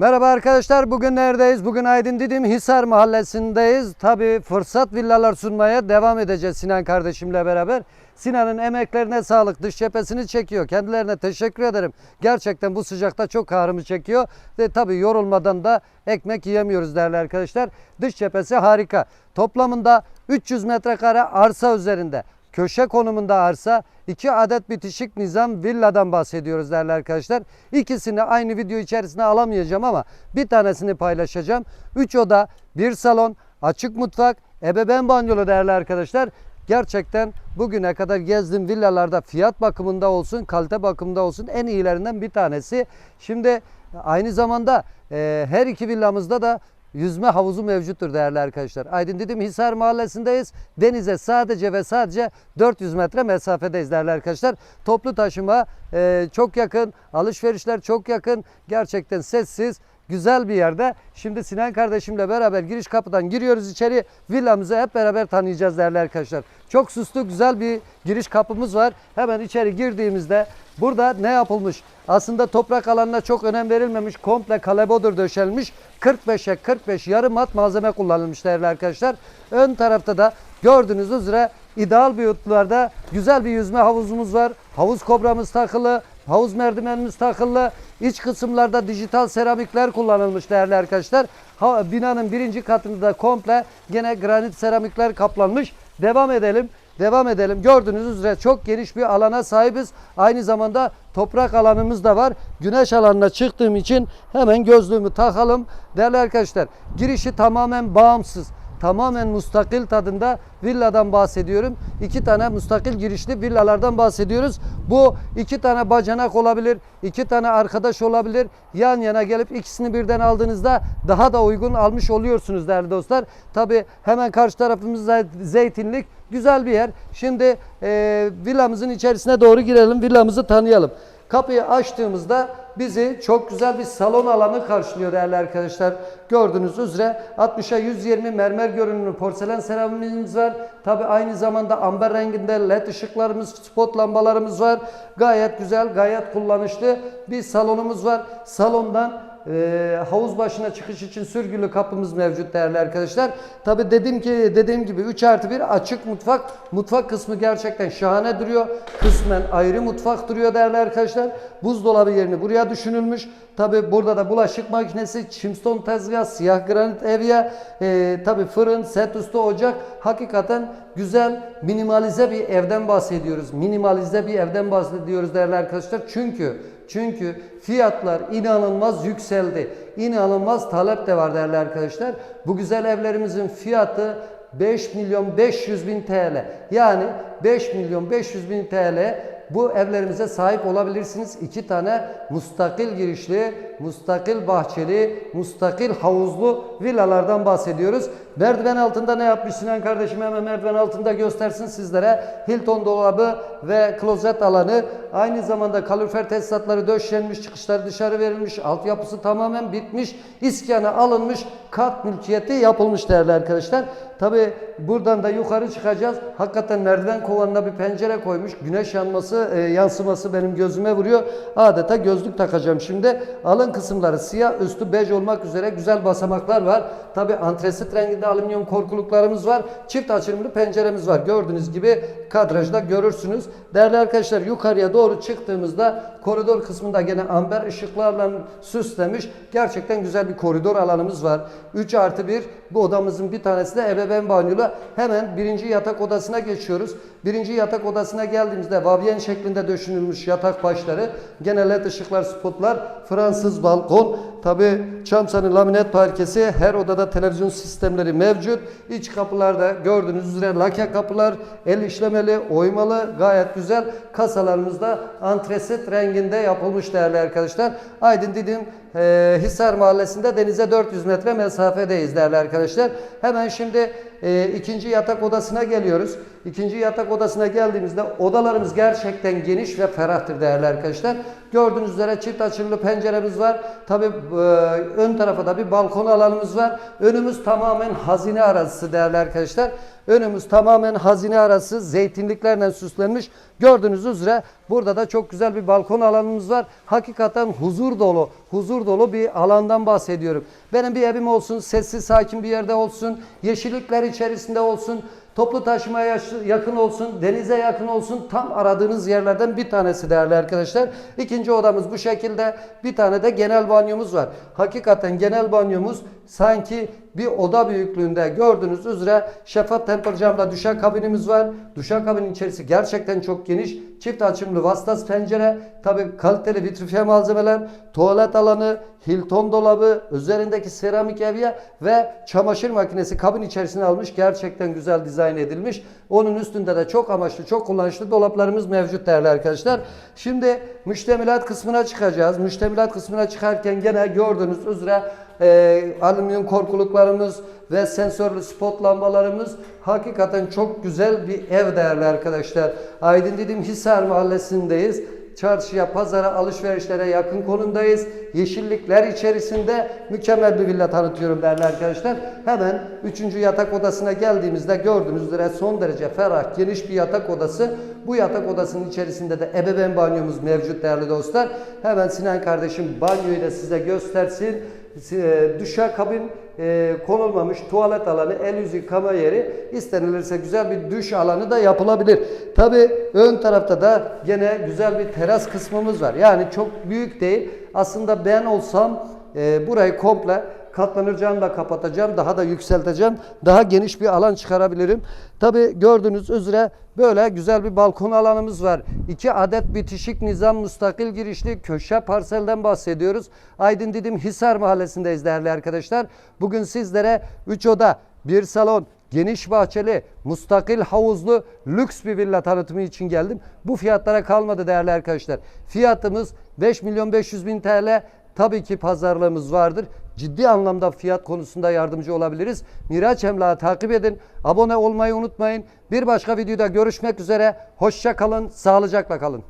Merhaba arkadaşlar. Bugün neredeyiz? Bugün Aydın Didim Hisar Mahallesi'ndeyiz. Tabii fırsat villalar sunmaya devam edeceğiz Sinan kardeşimle beraber. Sinan'ın emeklerine sağlık. Dış cephesini çekiyor. Kendilerine teşekkür ederim. Gerçekten bu sıcakta çok kahrımı çekiyor. Ve tabii yorulmadan da ekmek yiyemiyoruz değerli arkadaşlar. Dış cephesi harika. Toplamında 300 metrekare arsa üzerinde köşe konumunda arsa, iki adet bitişik nizam villadan bahsediyoruz değerli arkadaşlar. İkisini aynı video içerisine alamayacağım ama bir tanesini paylaşacağım. 3 oda, bir salon, açık mutfak, ebeveyn banyolu değerli arkadaşlar. Gerçekten bugüne kadar gezdiğim villalarda fiyat bakımında olsun, kalite bakımında olsun en iyilerinden bir tanesi. Şimdi aynı zamanda e, her iki villamızda da yüzme havuzu mevcuttur değerli arkadaşlar. Aydın dedim Hisar Mahallesi'ndeyiz. Denize sadece ve sadece 400 metre mesafedeyiz değerli arkadaşlar. Toplu taşıma e, çok yakın, alışverişler çok yakın. Gerçekten sessiz, güzel bir yerde. Şimdi Sinan kardeşimle beraber giriş kapıdan giriyoruz içeri. Villamızı hep beraber tanıyacağız değerli arkadaşlar. Çok süslü güzel bir giriş kapımız var. Hemen içeri girdiğimizde burada ne yapılmış? Aslında toprak alanına çok önem verilmemiş. Komple kalebodur döşelmiş. 45'e 45 yarım mat malzeme kullanılmış değerli arkadaşlar. Ön tarafta da gördüğünüz üzere ideal boyutlarda güzel bir yüzme havuzumuz var. Havuz kobramız takılı. Havuz merdivenimiz takılı. İç kısımlarda dijital seramikler kullanılmış değerli arkadaşlar. Binanın birinci katında da komple gene granit seramikler kaplanmış. Devam edelim. Devam edelim. Gördüğünüz üzere çok geniş bir alana sahibiz. Aynı zamanda toprak alanımız da var. Güneş alanına çıktığım için hemen gözlüğümü takalım. Değerli arkadaşlar girişi tamamen bağımsız tamamen mustakil tadında villadan bahsediyorum. İki tane mustakil girişli villalardan bahsediyoruz. Bu iki tane bacanak olabilir, iki tane arkadaş olabilir. Yan yana gelip ikisini birden aldığınızda daha da uygun almış oluyorsunuz değerli dostlar. Tabi hemen karşı tarafımızda zeytinlik güzel bir yer. Şimdi e, villamızın içerisine doğru girelim, villamızı tanıyalım. Kapıyı açtığımızda bizi çok güzel bir salon alanı karşılıyor değerli arkadaşlar. Gördüğünüz üzere 60'a 120 mermer görünümlü porselen seramimiz var. Tabi aynı zamanda amber renginde led ışıklarımız, spot lambalarımız var. Gayet güzel, gayet kullanışlı bir salonumuz var. Salondan e, havuz başına çıkış için sürgülü kapımız mevcut değerli arkadaşlar. Tabi dedim ki dediğim gibi 3 artı 1 açık mutfak. Mutfak kısmı gerçekten şahane duruyor. Kısmen ayrı mutfak duruyor değerli arkadaşlar. Buzdolabı yerini buraya düşünülmüş. Tabi burada da bulaşık makinesi, çimston tezgah, siyah granit evye, e, tabi fırın, set üstü ocak. Hakikaten güzel, minimalize bir evden bahsediyoruz. Minimalize bir evden bahsediyoruz değerli arkadaşlar. Çünkü çünkü fiyatlar inanılmaz yükseldi. İnanılmaz talep de var değerli arkadaşlar. Bu güzel evlerimizin fiyatı 5 milyon 500 bin TL. Yani 5 milyon 500 bin TL bu evlerimize sahip olabilirsiniz. İki tane mustakil girişli, mustakil bahçeli, mustakil havuzlu villalardan bahsediyoruz. Merdiven altında ne yapmış Sinan kardeşim hemen merdiven altında göstersin sizlere. Hilton dolabı ve klozet alanı. Aynı zamanda kalorifer tesisatları döşenmiş, çıkışları dışarı verilmiş, altyapısı tamamen bitmiş, iskana alınmış, kat mülkiyeti yapılmış değerli arkadaşlar. Tabi buradan da yukarı çıkacağız. Hakikaten merdiven kovanına bir pencere koymuş. Güneş yanması, e, yansıması benim gözüme vuruyor. Adeta gözlük takacağım şimdi. Alın kısımları siyah, üstü bej olmak üzere güzel basamaklar var. Tabi antresit renginde alüminyum korkuluklarımız var. Çift açılımlı penceremiz var. Gördüğünüz gibi kadrajda görürsünüz. Değerli arkadaşlar yukarıya doğru çıktığımızda koridor kısmında gene amber ışıklarla süslemiş. Gerçekten güzel bir koridor alanımız var. 3 artı 1 bu odamızın bir tanesi de ebeveyn banyolu. Hemen birinci yatak odasına geçiyoruz. Birinci yatak odasına geldiğimizde vavyen şeklinde döşünülmüş yatak başları. Gene led ışıklar, spotlar, Fransız balkon. Tabi çamsanı laminat parkesi. Her odada televizyon sistemleri mevcut. İç kapılarda gördüğünüz üzere lake kapılar, el işlemeli, oymalı, gayet güzel. Kasalarımızda antresit renginde yapılmış değerli arkadaşlar. Aydın dedim e, Hisar Mahallesi'nde denize 400 metre mesafedeyiz değerli arkadaşlar. Hemen şimdi e, ikinci yatak odasına geliyoruz. İkinci yatak odasına geldiğimizde odalarımız gerçekten geniş ve ferahtır değerli arkadaşlar. Gördüğünüz üzere çift açılı penceremiz var. Tabi e, ön tarafa da bir balkon alanımız var. Önümüz tamamen hazine arazisi değerli arkadaşlar. Önümüz tamamen hazine arası zeytinliklerle süslenmiş. Gördüğünüz üzere burada da çok güzel bir balkon alanımız var. Hakikaten huzur dolu, huzur dolu bir alandan bahsediyorum. Benim bir evim olsun, sessiz sakin bir yerde olsun, yeşillikler içerisinde olsun, toplu taşımaya yakın olsun, denize yakın olsun. Tam aradığınız yerlerden bir tanesi değerli arkadaşlar. İkinci odamız bu şekilde. Bir tane de genel banyomuz var. Hakikaten genel banyomuz sanki bir oda büyüklüğünde gördüğünüz üzere şeffaf temper camla duşakabinimiz var. Duşakabinin içerisi gerçekten çok geniş. Çift açımlı vasıtası pencere, tabi kaliteli vitrifiye malzemeler, tuvalet alanı, Hilton dolabı, üzerindeki seramik evye ve çamaşır makinesi kabin içerisine almış. Gerçekten güzel dizayn edilmiş. Onun üstünde de çok amaçlı, çok kullanışlı dolaplarımız mevcut değerli arkadaşlar. Şimdi müştemilat kısmına çıkacağız. Müştemilat kısmına çıkarken gene gördüğünüz üzere e, alüminyum korkuluklarımız ve sensörlü spot lambalarımız hakikaten çok güzel bir ev değerli arkadaşlar. Aydın Didim Hisar mahallesindeyiz. Çarşıya, pazara, alışverişlere yakın konumdayız. Yeşillikler içerisinde mükemmel bir villa tanıtıyorum değerli arkadaşlar. Hemen 3. yatak odasına geldiğimizde gördüğünüz üzere son derece ferah, geniş bir yatak odası. Bu yatak odasının içerisinde de ebeveyn banyomuz mevcut değerli dostlar. Hemen Sinan kardeşim banyoyu da size göstersin. E, Duşakabin e, konulmamış tuvalet alanı, el yüz yıkama yeri istenilirse güzel bir duş alanı da yapılabilir. Tabi ön tarafta da gene güzel bir teras kısmımız var. Yani çok büyük değil. Aslında ben olsam e, burayı komple katlanır camla kapatacağım. Daha da yükselteceğim. Daha geniş bir alan çıkarabilirim. Tabi gördüğünüz üzere böyle güzel bir balkon alanımız var. İki adet bitişik nizam müstakil girişli köşe parselden bahsediyoruz. Aydın Didim Hisar mahallesindeyiz değerli arkadaşlar. Bugün sizlere 3 oda, bir salon, geniş bahçeli, mustakil havuzlu lüks bir villa tanıtımı için geldim. Bu fiyatlara kalmadı değerli arkadaşlar. Fiyatımız 5 milyon 500 bin TL. Tabii ki pazarlığımız vardır. Ciddi anlamda fiyat konusunda yardımcı olabiliriz. Miraç Emlak'ı takip edin. Abone olmayı unutmayın. Bir başka videoda görüşmek üzere. Hoşça kalın, sağlıcakla kalın.